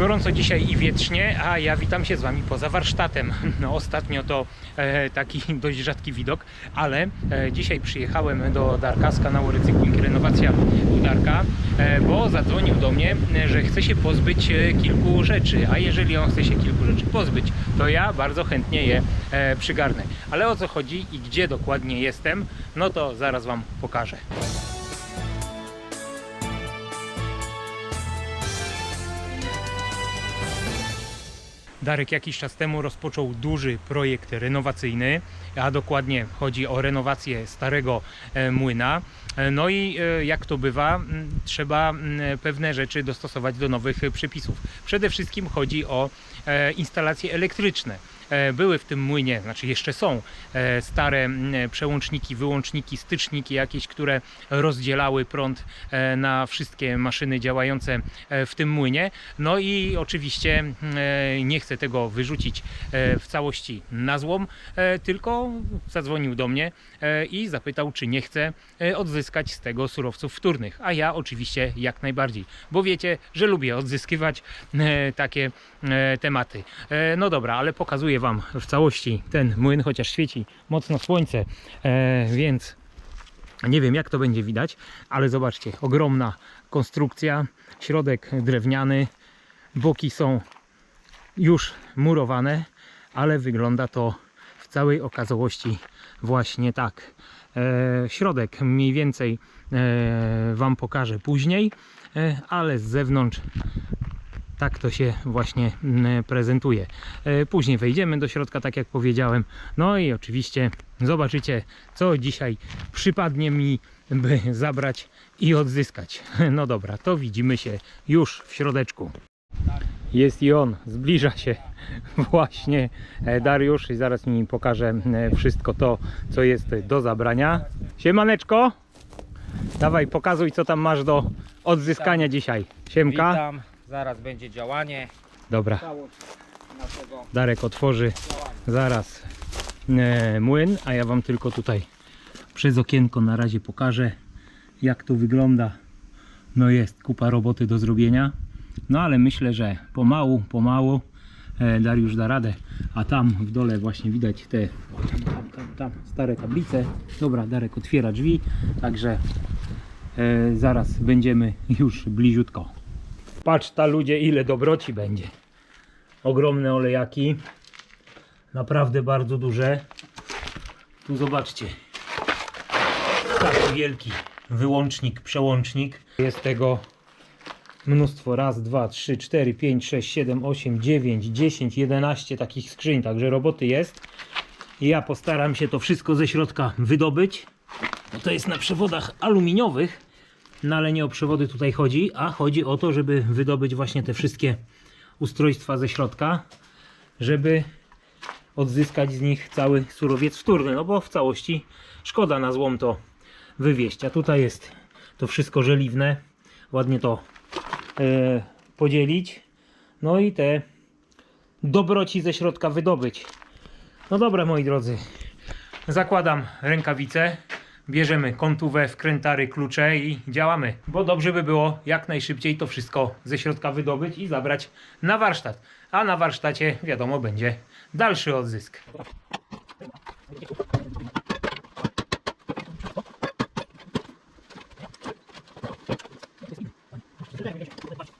Gorąco dzisiaj i wietrznie, a ja witam się z Wami poza warsztatem. No, ostatnio to e, taki dość rzadki widok, ale e, dzisiaj przyjechałem do Darka z kanału Recykling Renowacja u Darka, e, bo zadzwonił do mnie, e, że chce się pozbyć e, kilku rzeczy, a jeżeli on chce się kilku rzeczy pozbyć, to ja bardzo chętnie je e, przygarnę. Ale o co chodzi i gdzie dokładnie jestem, no to zaraz Wam pokażę. Darek jakiś czas temu rozpoczął duży projekt renowacyjny, a dokładnie chodzi o renowację starego e, młyna. E, No i e, jak to bywa, trzeba pewne rzeczy dostosować do nowych przepisów. Przede wszystkim chodzi o instalacje elektryczne. E, Były w tym młynie, znaczy jeszcze są e, stare przełączniki, wyłączniki, styczniki jakieś, które rozdzielały prąd e, na wszystkie maszyny działające e, w tym młynie. No i oczywiście e, nie chcę tego wyrzucić e, w całości na złom, e, tylko zadzwonił do mnie e, i zapytał, czy nie chcę e, odzyskać z tego surowców wtórnych. A ja oczywiście jak najbardziej, bo wiecie, że lubię odzyskiwać e, takie e, E, No dobra, ale pokazuję Wam w całości ten młyn, chociaż świeci mocno słońce, e, więc nie wiem jak to będzie widać, ale zobaczcie, ogromna konstrukcja, środek drewniany, boki są już murowane, ale wygląda to w całej okazałości właśnie tak. E, środek mniej więcej e, Wam pokażę później, e, ale z zewnątrz tak to się właśnie mm, prezentuje. E, Później wejdziemy do środka, tak jak powiedziałem. No i oczywiście zobaczycie, co dzisiaj przypadnie mi, by zabrać i odzyskać. No dobra, to widzimy się już w środeczku. Jest i on, zbliża się właśnie e, Dariusz i zaraz mi pokaże e, wszystko to, co jest do zabrania. Siemaneczko, dawaj pokazuj, co tam masz do odzyskania dzisiaj. Siemka. Witam, zaraz będzie działanie. Dobra, Całość naszego Darek otworzy działania. zaraz e, młyn, a ja Wam tylko tutaj przez okienko na razie pokażę jak to wygląda. No jest kupa roboty do zrobienia, no ale myślę, że pomału, pomału e, Dariusz da radę, a tam w dole właśnie widać te o, tam, tam, tam, tam, stare tablice. Dobra, Darek otwiera drzwi, także e, zaraz będziemy już bliziutko. Patrz ta ludzie ile dobroci będzie. Ogromne olejaki, naprawdę bardzo duże. Tu zobaczcie, taki wielki wyłącznik, przełącznik. Jest tego mnóstwo. Raz, dwa, trzy, cztery, pięć, sześć, siedem, osiem, dziewięć, dziesięć, jedenaście takich skrzyń, także roboty jest. I ja postaram się to wszystko ze środka wydobyć. Bo to jest na przewodach aluminiowych, no ale nie o przewody tutaj chodzi, a chodzi o to, żeby wydobyć właśnie te wszystkie ustrojstwa ze środka, żeby odzyskać z nich cały surowiec wtórny, no bo w całości szkoda na złom to wywieźć. A tutaj jest to wszystko żeliwne, ładnie to e, podzielić, no i te dobroci ze środka wydobyć. No dobra moi drodzy, zakładam rękawice, bierzemy kontuwę, wkrętary, klucze i działamy. Bo dobrze by było jak najszybciej to wszystko ze środka wydobyć i zabrać na warsztat. A na warsztacie wiadomo będzie dalszy odzysk. Thank you.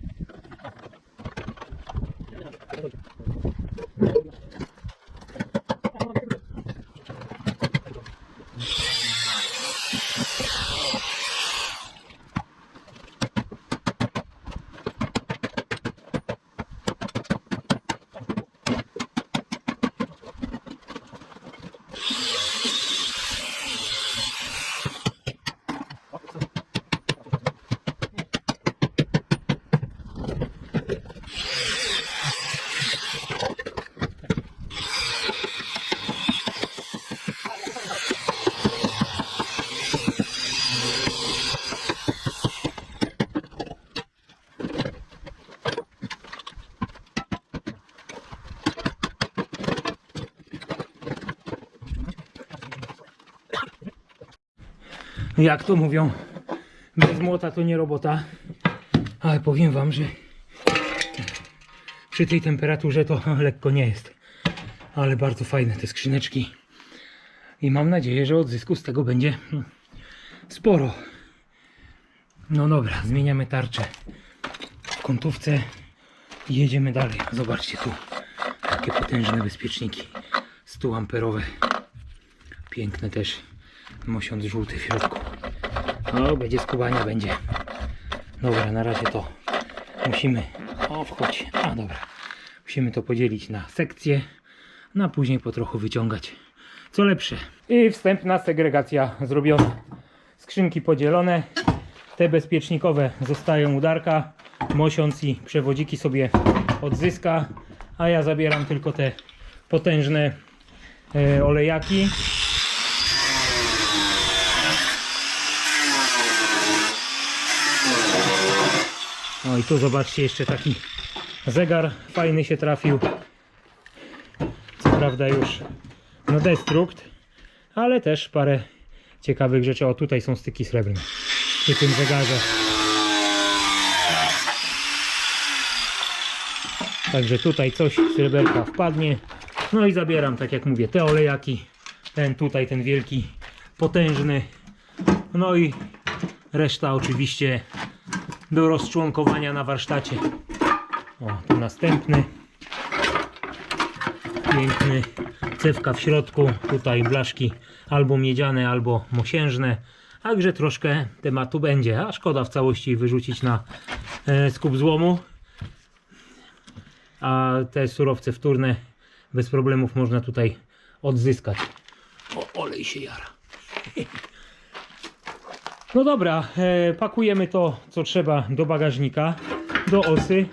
Jak to mówią, bez młota to nie robota. Ale powiem wam, że przy tej temperaturze to lekko nie jest. Ale bardzo fajne te skrzyneczki. I mam nadzieję, że odzysku z tego będzie hmm, sporo. No dobra, zmieniamy tarczę w kątówce i jedziemy dalej. Zobaczcie tu, takie potężne bezpieczniki 100 amperowe. Piękne też, mosiąc żółty w środku. No, będzie skubania, będzie. Dobra, na razie to musimy. O, wchodź. A, dobra. Musimy to podzielić na sekcje, no a później po trochu wyciągać. Co lepsze. I wstępna segregacja zrobiona. Skrzynki podzielone. Te bezpiecznikowe zostają u Darka. Mosiąc i przewodziki sobie odzyska. A ja zabieram tylko te potężne e, olejaki. No i tu zobaczcie jeszcze taki zegar fajny się trafił. Co prawda już no destrukt, ale też parę ciekawych rzeczy. O tutaj są styki srebrne przy tym zegarze. Także tutaj coś sreberka wpadnie. No i zabieram, tak jak mówię, te olejaki. Ten tutaj, ten wielki, potężny. No i reszta oczywiście do rozczłonkowania na warsztacie. O, tu następny. Piękny. Cewka w środku. Tutaj blaszki albo miedziane, albo mosiężne. Także troszkę tematu będzie. A szkoda w całości wyrzucić na e, skup złomu. A te surowce wtórne bez problemów można tutaj odzyskać. O, olej się jara. No dobra, e, pakujemy to, co trzeba do bagażnika, do osy.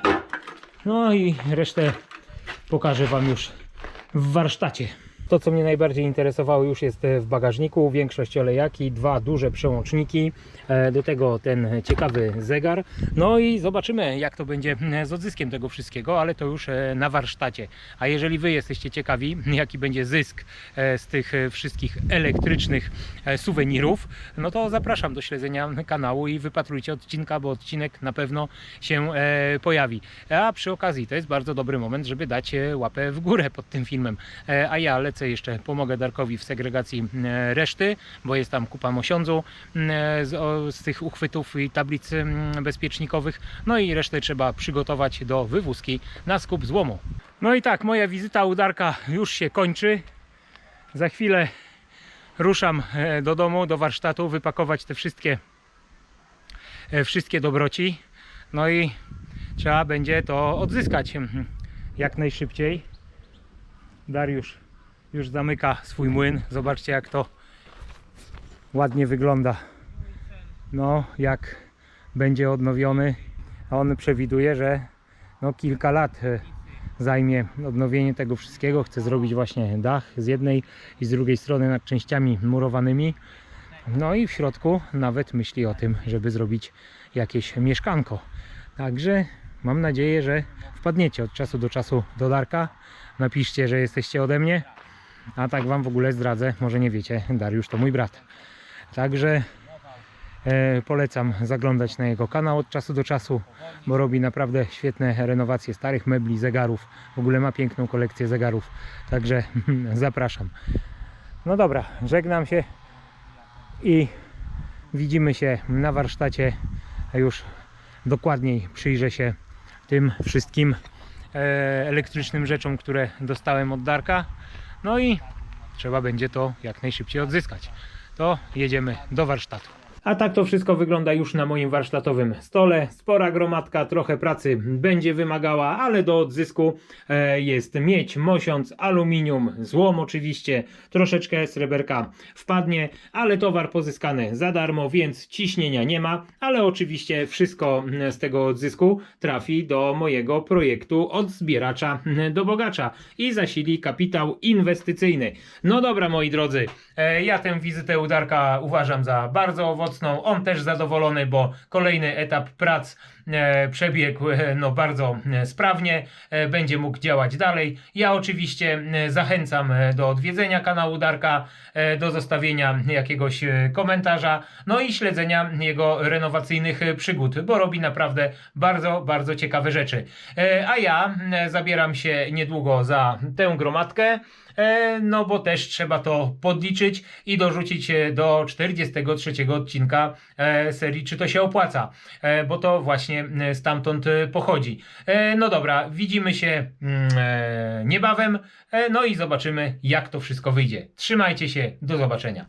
No i resztę pokażę Wam już w warsztacie. To, co mnie najbardziej interesowało, już jest e, w bagażniku. Większość olejaki, dwa duże przełączniki, e, do tego ten ciekawy zegar. No i zobaczymy, jak to będzie e, z odzyskiem tego wszystkiego, ale to już e, na warsztacie. A jeżeli Wy jesteście ciekawi, jaki będzie zysk z tych wszystkich elektrycznych suwenirów, no to zapraszam do śledzenia kanału i wypatrujcie odcinka, bo odcinek na pewno się pojawi. A przy okazji to jest bardzo dobry moment, żeby dać łapę w górę pod tym filmem. A ja lecę jeszcze, pomogę Darkowi w segregacji reszty, bo jest tam kupa mosiądzu z, z tych uchwytów i tablic bezpiecznikowych. No i resztę trzeba przygotować do wywózki na skup złomu. No i tak, moja wizyta u Darka już się kończy. Za chwilę ruszam e, do domu, do warsztatu, wypakować te wszystkie, e, wszystkie dobroci. No i trzeba będzie to odzyskać jak najszybciej. Dariusz już zamyka swój młyn. Zobaczcie jak to ładnie wygląda. No, jak będzie odnowiony, a on przewiduje, że no kilka lat e, zajmie odnowienie tego wszystkiego. Chce zrobić właśnie dach z jednej i z drugiej strony nad częściami murowanymi. No i w środku nawet myśli o tym, żeby zrobić jakieś mieszkanko. Także mam nadzieję, że wpadniecie od czasu do czasu do Darka. Napiszcie, że jesteście ode mnie. A tak wam w ogóle zdradzę, może nie wiecie, Dariusz to mój brat. Także e, polecam zaglądać na jego kanał od czasu do czasu, bo robi naprawdę świetne renowacje starych mebli, zegarów. W ogóle ma piękną kolekcję zegarów. Także zapraszam. No dobra, żegnam się i widzimy się na warsztacie. Już dokładniej przyjrzę się tym wszystkim e, elektrycznym rzeczom, które dostałem od Darka. No i trzeba będzie to jak najszybciej odzyskać. To jedziemy do warsztatu. A tak to wszystko wygląda już na moim warsztatowym stole. Spora gromadka, trochę pracy będzie wymagała, ale do odzysku e, jest miedź, mosiąc, aluminium, złom oczywiście, troszeczkę sreberka wpadnie, ale towar pozyskany za darmo, więc ciśnienia nie ma, ale oczywiście wszystko z tego odzysku trafi do mojego projektu od zbieracza do bogacza i zasili kapitał inwestycyjny. No dobra moi drodzy, e, ja tę wizytę u Darka uważam za bardzo owocną, on też zadowolony, bo kolejny etap prac e, przebiegł e, no, bardzo e, sprawnie, będzie mógł działać dalej. Ja oczywiście zachęcam do odwiedzenia kanału Darka, do zostawienia jakiegoś komentarza, no i śledzenia jego renowacyjnych przygód, bo robi naprawdę bardzo, bardzo ciekawe rzeczy. A ja zabieram się niedługo za tę gromadkę. E, No bo też trzeba to podliczyć i dorzucić e, do 43 odcinka e, serii Czy to się opłaca? Bo to właśnie stamtąd pochodzi. No dobra, widzimy się mm, niebawem, no i zobaczymy jak to wszystko wyjdzie. Trzymajcie się, do zobaczenia.